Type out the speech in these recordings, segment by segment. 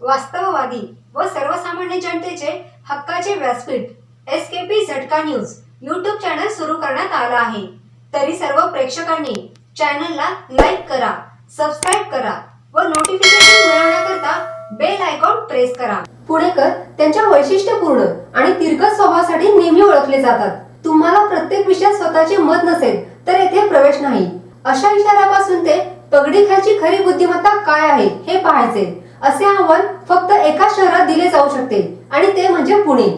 वास्तववादी व सर्वसामान्य जनतेचे हक्काचे व्यासपीठ एस के पी झटका न्यूज यूट्यूब चॅनल सुरू करण्यात आला आहे. तरी सर्व प्रेक्षकांनी चॅनलला लाईक करा सबस्क्राईब करा व नोटिफिकेशन मिळवण्याकरता बेल आयकॉन प्रेस करा. पुणेकर त्यांच्या वैशिष्ट्यपूर्ण आणि तिरकस स्वभावासाठी नेहमी ओळखले जातात. तुम्हाला प्रत्येक विषयात स्वतःचे मत नसेल तर येथे प्रवेश नाही. अशा इशाऱ्यापासून ते पगडी खालची खरी बुद्धिमत्ता काय आहे हे पाहायचे. असे आव्हान फक्त एका शहरात दिले जाऊ शकते. आणि ते म्हणजे पुणे.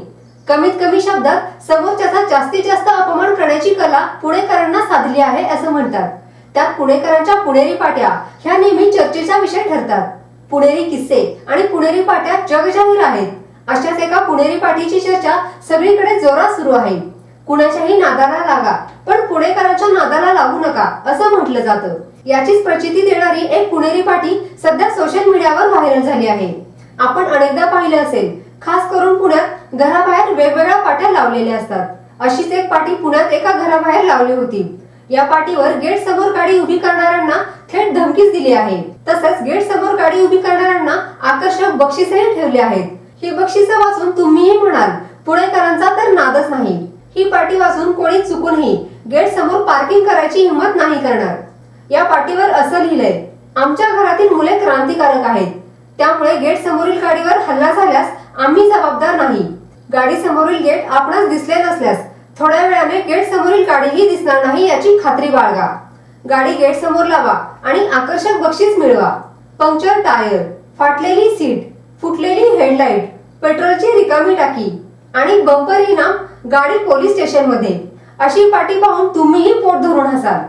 कमीत कमी शब्दात समोरच्याचा जास्तीत जास्त अपमान करण्याची कला पुणेकरांना साधली आहे असं म्हणतात. त्यात पुणेकरांच्या पुणेरी पाट्या ह्या नेहमी चर्चेचा विषय ठरतात. पुणेरी किस्से आणि पुणेरी पाट्या जगजाहीर आहेत. अशाच एका पुणेरी पाठीची चर्चा सगळीकडे जोरात सुरू आहे. कुणाच्याही नादाला लागा पण पुणेकरांच्या नादाला लागू नका असं म्हटलं जातं. याचीच प्रचिती देणारी एक पुणेरी पाटी सध्या सोशल मीडियावर व्हायरल झाली आहे. आपण अनेकदा पाहिलं असेल खास करून पुण्यात घराबाहेर वेगवेगळ्या पाट्या लावलेल्या असतात. अशीच एक पाटी पुण्यात एका घराबाहेर लावली होती. या पाटीवर गेट समोर गाडी उभी करणाऱ्यांना थेट धमकीच दिली आहे. तसंच गेट समोर गाडी उभी करणाऱ्यांना आकर्षक बक्षिसही ठेवले आहेत. ही बक्षिसं वाचून तुम्हीही म्हणाल पुणेकरांचा तर नादच नाही. ही पाटी वाचून कोणी चुकूनही गेट समोर पार्किंग करायची हिंमत नाही करणार. या पाटीवर असं लिहिलंय आमच्या घरातील मुले क्रांतिकारक आहेत. त्यामुळे गेट समोरील गाडीवर हल्ला झाल्यास आम्ही जबाबदार नाही. गाडी समोरील गेट आपणास दिसले नसल्यास थोड्या वेळाने गेट समोरील गाडीही दिसणार नाही याची खात्री बाळगा. गाडी गेट समोर लावा आणि आकर्षक बक्षीस मिळवा. पंक्चर टायर फाटलेली सीट फुटलेली हेडलाईट पेट्रोलची रिकामी टाकी आणि बंपर इनाम गाडी पोलीस स्टेशनमध्ये अशी पाठी पाहून तुम्हीही पोट धरून हसाल.